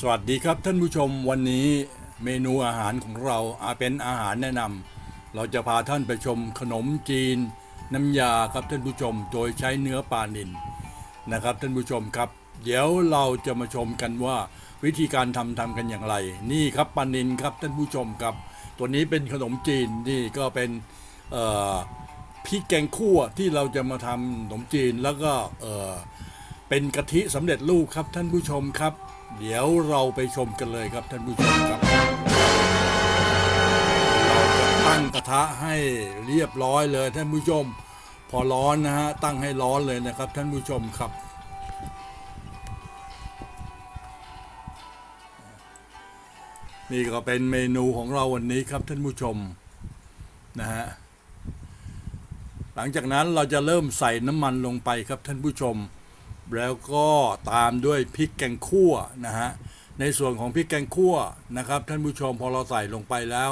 สวัสดีครับท่านผู้ชมวันนี้เมนูอาหารของเราอาเป็นอาหารแนะนำเราจะพาท่านไปชมขนมจีน น้ำยาครับท่านผู้ชมโดยใช้เนื้อปลานิลนะครับท่านผู้ชมครับ เดี๋ยวเราจะมาชมกันว่าวิธีการทำทำกันอย่างไร นี่ครับปลานิลครับท่านผู้ชมครับ ตัวนี้เป็นขนมจีนนี่ก็เป็นพริกแกงคั่วที่เราจะมาทำขนมจีนแล้วก็เเป็นกะทิสำเร็จรูปครับท่านผู้ชมครับ เดี๋ยวเราไปชมกันเลยครับท่านผู้ชมครับ เราจะตั้งกระทะให้เรียบร้อยเลยท่านผู้ชม พอร้อนนะฮะตั้งให้ร้อนเลยนะครับ ท่านผู้ชมครับ นี่ก็เป็นเมนูของเราวันนี้ครับท่านผู้ชมนะฮะหลังจากนั้นเราจะเริ่มใส่น้ำมันลงไปครับท่านผู้ชม แล้วก็ตามด้วยพริกแกงคั่วนะฮะในส่วนของพริกแกงคั่วนะครับ ท่านผู้ชมพอเราใส่ลงไปแล้ว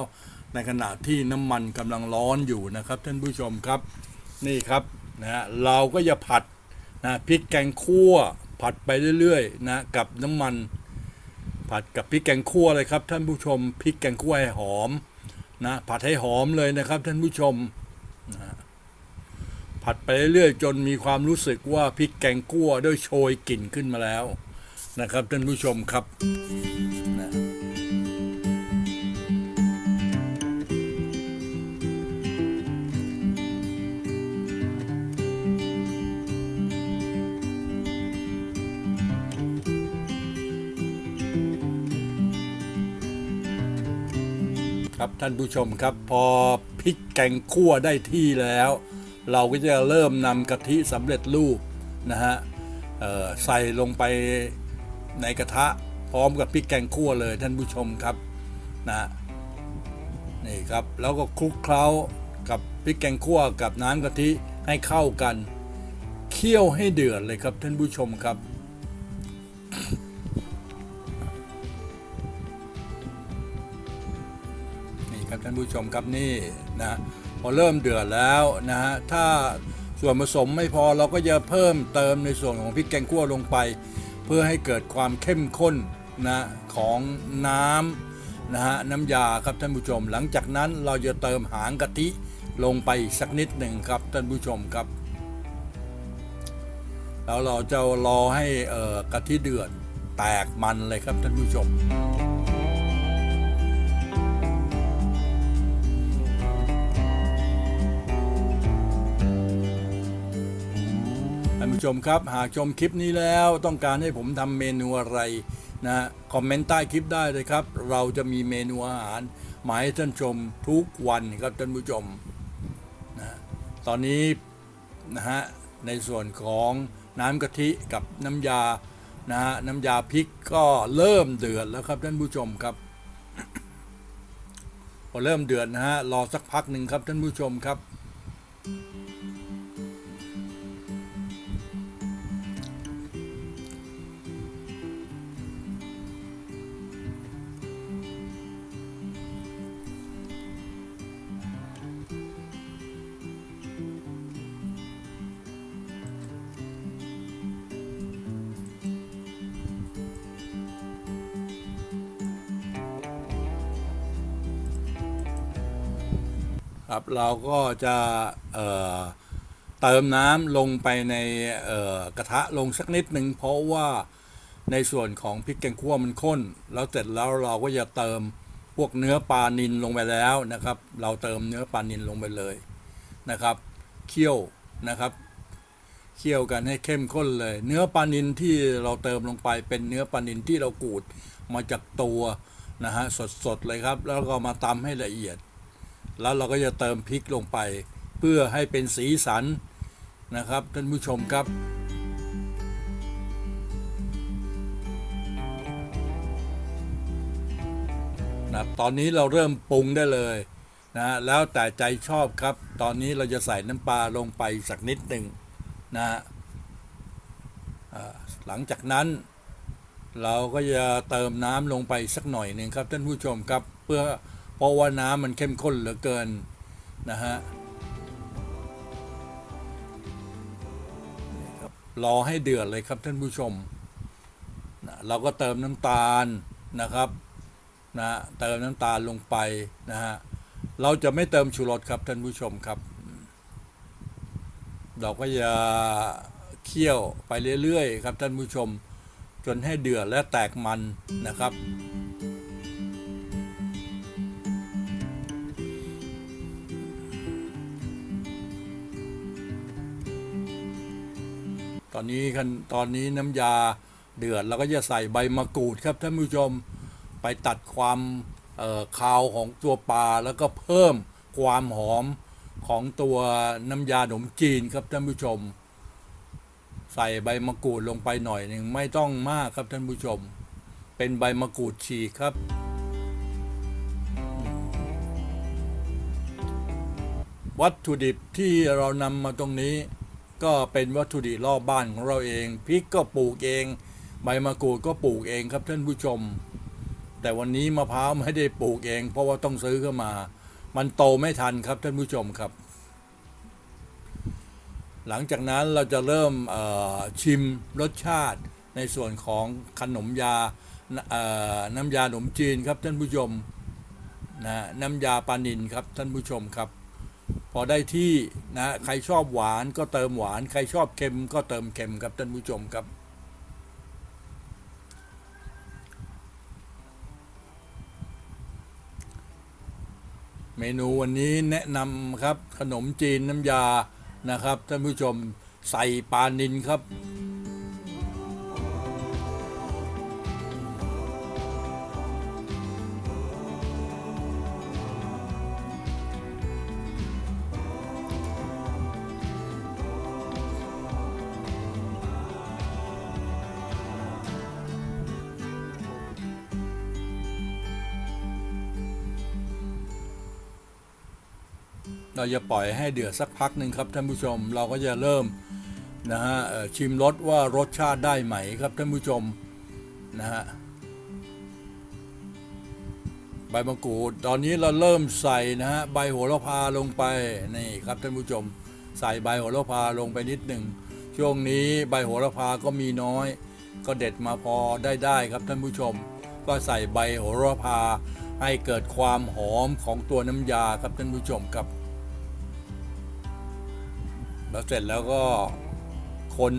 ในขณะที่น้ำมันกำลังร้อนอยู่นะครับ ท่านผู้ชมครับนี่ครับนะฮะเราก็จะผัดนะพริกแกงคั่วผัดไปเรื่อยๆนะกับน้ำมัน ผัดกับพริกแกงคั่วเลยครับ ท่านผู้ชมพริกแกงคั่วให้หอมนะผัดให้หอมเลยนะครับ ท่านผู้ชม ผัดไปเรื่อยๆจนมีความรู้สึกว่าพริกแกงคั่วได้โชยกลิ่นขึ้นมาแล้วนะครับท่านผู้ชมครับนะครับท่านผู้ชมครับพอพริกแกงคั่วได้ที่แล้ว เราก็จะเริ่มนำกะทิสำเร็จรูปนะฮะใส่ลงไปในกระทะพร้อมกับพริกแกงคั่วเลยท่านผู้ชมครับนะนี่ครับแล้วก็คลุกเคล้ากับพริกแกงคั่วกับน้ำกะทิให้เข้ากันเคี่ยวให้เดือดเลยครับท่านผู้ชมครับนี่ครับท่านผู้ชมครับนี่นะ อเริ่มเดือดแล้วนะฮะถ้าส่วนผสมไม่พอเราก็จะเพิ่มเติมในส่วนของพริกแกงคั่วลงไป เพื่อให้เกิดความเข้มข้นนะของน้ำนะฮะน้ำยาครับท่านผู้ชม หลังจากนั้นเราจะเติมหางกะทิลงไปสักนิดหนึ่งครับท่านผู้ชมครับ แล้วเราจะรอให้เออกะทิเดือดแตกมันเลยครับท่านผู้ชมานผู้ชมครับ หากชมคลิปนี้แล้วต้องการให้ผมทำเมนูอะไรนะคอมเมนต์ใต้คลิปได้เลยครับ เราจะมีเมนูอาหารมาให้ท่านชมทุกวันครับท่านผู้ชมนะตอนนี้นะฮะในส่วนของน้ำกะทิกับน้ำยานะฮะน้ำยาพริกก็เริ่มเดือดแล้วครับท่านผู้ชมครับพอเริ่มเดือดนะฮะรอสักพักหนึ่งครับท่านผู้ชมครับ ครับเราก็จะเเติมน้ำลงไปในกระทะลงสักนิดหนึ่งเพราะว่าในส่วนของพริกแกงคั่วมันข้น แล้วเสร็จแล้วเราก็จะเติมพวกเนื้อปลานิลลงไปแล้วนะครับ เราเติมเนื้อปลานิลลงไปเลยนะครับเคี่ยวนะครับเคี่ยวกันให้เข้มข้นเลย เนื้อปลานิลที่เราเติมลงไปเป็นเนื้อปลานิลที่เราขูดมาจากตัวนะฮะสดๆเลยครับ แล้วก็มาตำให้ละเอียด แล้วเราก็จะเติมพริกลงไป เพื่อให้เป็นสีสันนะครับท่านผู้ชมครับนะตอนนี้เราเริ่มปรุงได้เลยนะแล้วแต่ใจชอบครับ ตอนนี้เราจะใส่น้ำปลาลงไปสักนิดหนึ่งนะหลังจากนั้น เราก็จะเติมน้ำลงไปสักหน่อยหนึ่งครับท่านผู้ชมครับเพื่อ เพราะว่าน้ำมันเข้มข้นเหลือเกินนะฮะนี่ครับรอให้เดือดเลยครับท่านผู้ชมนะเราก็เติมน้ำตาลนะครับนะเติมน้ำตาลลงไปนะฮะเราจะไม่เติมชูรสครับท่านผู้ชมครับ เราก็จะเคี่ยวไปเรื่อยๆครับท่านผู้ชม จนให้เดือดและแตกมันนะครับ นนี้ขั้นตอนนี้น้ำยาเดือดเราก็จะใส่ใบมะกรูดครับท่านผู้ชมไปตัดความเอ่อคาวของตัวปลาแล้วก็เพิ่มความหอมของตัวน้ำยาขนมจีนครับท่านผู้ชม ใส่ใบมะกรูดลงไปหน่อยหนึ่งไม่ต้องมากครับท่านผู้ชม เป็นใบมะกรูดฉีกครับวัตถุดิบที่เรานำมาตรงนี้ ก็เป็นวัตถุดิบรอบบ้านของเราเองพริกก็ปลูกเอง ใบมะกรูดก็ปลูกเองครับท่านผู้ชม แต่วันนี้มะพร้าวไม่ได้ปลูกเอง เพราะว่าต้องซื้อเข้ามา มันโตไม่ทันครับท่านผู้ชมครับ หลังจากนั้นเราจะเริ่มชิมรสชาติในส่วนของขนมยาน้ำยาขนมจีนครับท่านผู้ชมนะน้ำยาปานินครับท่านผู้ชมครับ พอได้ที่นะใครชอบหวานก็เติมหวาน ใครชอบเค็มก็เติมเค็มครับท่านผู้ชมครับ เมนูวันนี้แนะนำครับขนมจีนน้ำยานะครับท่านผู้ชมใส่ปลานินครับ เราจะปล่อยให้เดือดสักพักหนึ่งครับท่านผู้ชม เราก็จะเริ่มนะฮะชิมรสว่ารสชาติได้ไหมครับท่านผู้ชมนะฮะใบมะกรูดตอนนี้เราเริ่มใส่นะฮะใบโหระพาลงไปนี่ครับท่านผู้ชม ใส่ใบโหระพาลงไปนิดหนึ่งช่วงนี้ใบโหระพาก็มีน้อย ก็เด็ดมาพอได้ได้ครับท่านผู้ชม ก็ใส่ใบโหระพาให้เกิดความหอมของตัวน้ำยาครับท่านผู้ชมครับ แล้วเสร็จแล้วก็คน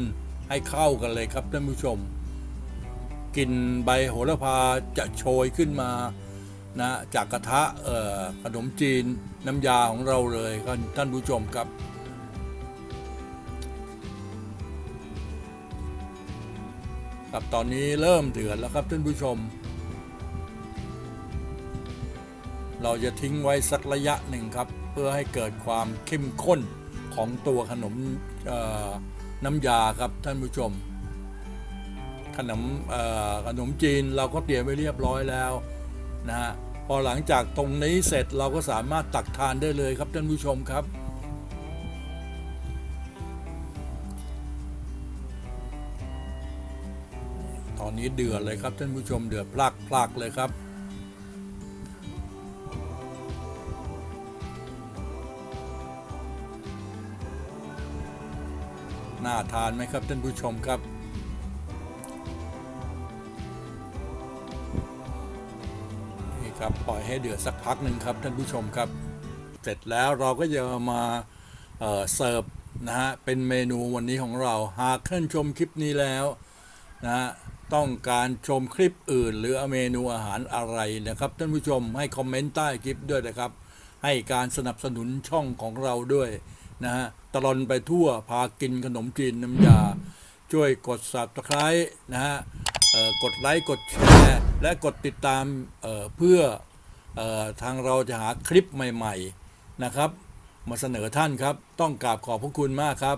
ให้เข้ากันเลยครับท่านผู้ชมกลิ่นใบโหระพาจะโชยขึ้นมานะจากกระทะขนมจีนน้ำยาของเราเลยครับท่านผู้ชมครับครับตอนนี้เริ่มเดือดแล้วครับท่านผู้ชม เราจะทิ้งไว้สักระยะหนึ่งครับ เพื่อให้เกิดความเข้มข้น ของตัวขนมน้ำยาครับท่านผู้ชม ขนมขนมจีนเราก็เตรียมไว้เรียบร้อยแล้วนะฮะพอหลังจากตรงนี้เสร็จเราก็สามารถตักทานได้เลยครับท่านผู้ชมครับตอนนี้เดือดเลยครับท่านผู้ชมเดือดพลักพลักเลยครับาทานไหมครับท่านผู้ชมครับ นี่ครับปล่อยให้เดือดสักพักหนึ่งครับท่านผู้ชมครับ เสร็จแล้วเราก็จะมาเเสิร์ฟนะฮะเป็นเมนูวันนี้ของเราหากท่านชมคลิปนี้แล้วนะฮะต้องการชมคลิปอื่น หรือเมนูอาหารอะไรนะครับท่านผู้ชมให้คอมเมนต์ใต้คลิปด้วยนะครับ ให้การสนับสนุนช่องของเราด้วย นะฮะตลอนไปทั่วพากินขนมจีนน้ำยา ช่วยกดสับตะไคร้นะฮะกดไลค์กดแชร์และกดติดตามเเพื่อออทางเราจะหาคลิปใหม่ ๆนะครับ มาเสนอท่านครับ ต้องกราบขอบพระคุณมากครับ